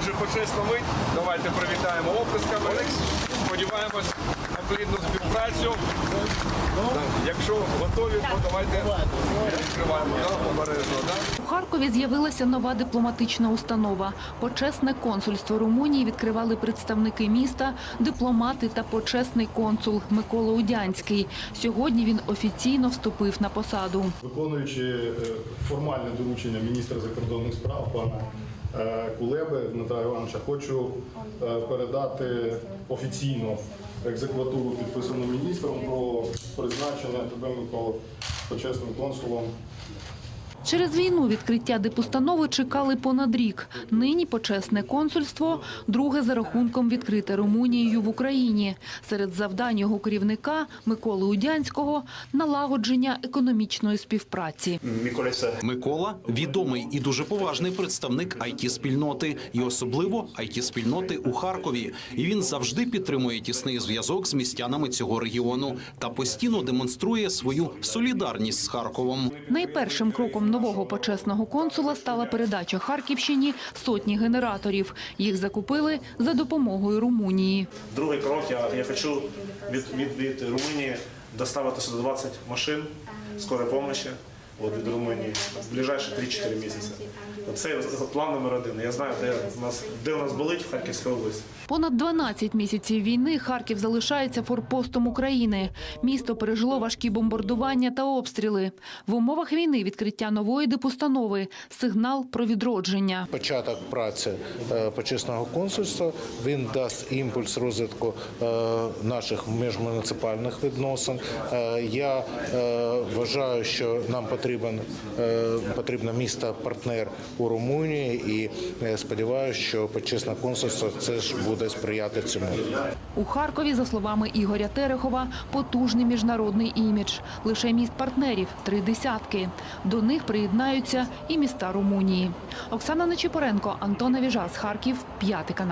Отже, почесна мить. Давайте привітаємо оплесками. Сподіваємось на плідну співпрацю. Якщо готові, то давайте відкриваємо да, обережно. Да? У Харкові з'явилася нова дипломатична установа. Почесне консульство Румунії відкривали представники міста, дипломати та почесний консул Микола Удянський. Сьогодні він офіційно вступив на посаду. Виконуючи е, формальне доручення міністра закордонних справ пана Кулеби Дмитра Івановича, хочу е, передати офіційно екзекватуру, підписану міністром, про призначення тебе, Микола, почесним консулом Через війну відкриття дипустанови чекали понад рік. Нині почесне консульство – друге за рахунком відкрите Румунією в Україні. Серед завдань його керівника Миколи Удянського – налагодження економічної співпраці. Микола відомий і дуже поважний представник it спільноти і особливо it спільноти у Харкові. І він завжди підтримує тісний зв'язок з містянами цього регіону та постійно демонструє свою солідарність з Харковом. Найпершим кроком нового почесного консула стала передача Харківщині сотні генераторів. Їх закупили за допомогою Румунії. Другий крок я, я хочу від, від, від Румунії доставити сюди 20 машин скорої допомоги от, від Румунії в ближайші 3-4 місяці. Це план номер один. Я знаю, де у нас, де у нас болить в Харківській області. Понад 12 місяців війни Харків залишається форпостом України. Місто пережило важкі бомбардування та обстріли. В умовах війни відкриття нової дипустанови – сигнал про відродження. початок праці е, почесного консульства. Він дасть імпульс розвитку е, наших міжмуніципальних відносин. Е, Я вважаю, що нам потрібен е, потрібне місто партнер у Румунії, і е, сподіваюся, що почесне консульство це ж буде сприяти цьому. У Харкові, за словами Ігоря Терехова, потужний міжнародний імідж. Лише міст партнерів – три десятки. До них приєднаються і міста Румунії. Оксана Нечипоренко, Антон Авіжас, Харків, п'ятий канал.